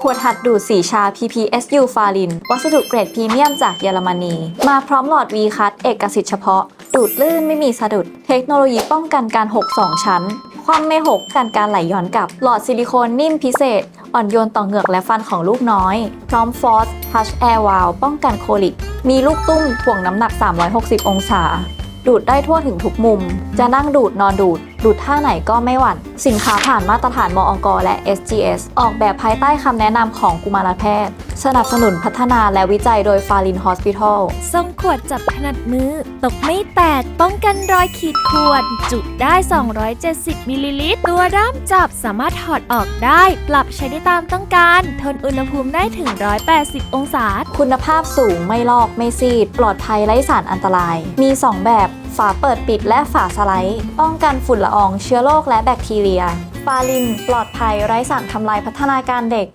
ขวดหัดดูดสีชา PPSU ฟาลิน วัสดุเกรดพรีเมียมจากเยอรมนี มาพร้อมหลอด V คัตเอกสิทธิ์เฉพาะ ดูดลื่นไม่มีสะดุด เทคโนโลยีป้องกันการหกสองชั้น ความไม่หกกันการไหลย้อนกลับ หลอดซิลิโคนนิ่มพิเศษ อ่อนโยนต่อเหงือกและฟันของลูกน้อย พร้อมฟอสทัชแอร์วาลป้องกันโคลิก มีลูกตุ้มถ่วงน้ำหนัก 360 องศา ดูดได้ทั่วถึงทุกมุม จะนั่งดูดนอนดูดดูดท่าไหนก็ไม่หวั่น สินค้าผ่านมาตรฐานมอกและ SGS ออกแบบภายใต้คำแนะนำของกุมารแพทย์ สนับสนุนพัฒนาและวิจัยโดยฟารินฮอสพิทอลทรงขวดจับถนัดมือ ตกไม่แตก ป้องกันรอยขีดข่วน จุได้ 270มิลลิลิตร ตัวด้ามจับสามารถถอดออกได้ ปรับใช้ได้ตามต้องการ ทนอุณหภูมิได้ถึง 180 องศา คุณภาพสูงไม่ลอกไม่ซีด ปลอดภัยไร้สารอันตราย มี 2 แบบ ฝาเปิดปิดและฝาสไลด์ ป้องกันฝุ่นละอองเชื้อโรคและแบคทีเรียฟาลิน ปลอดภัยไร้สารทำลายพัฒนาการเด็ก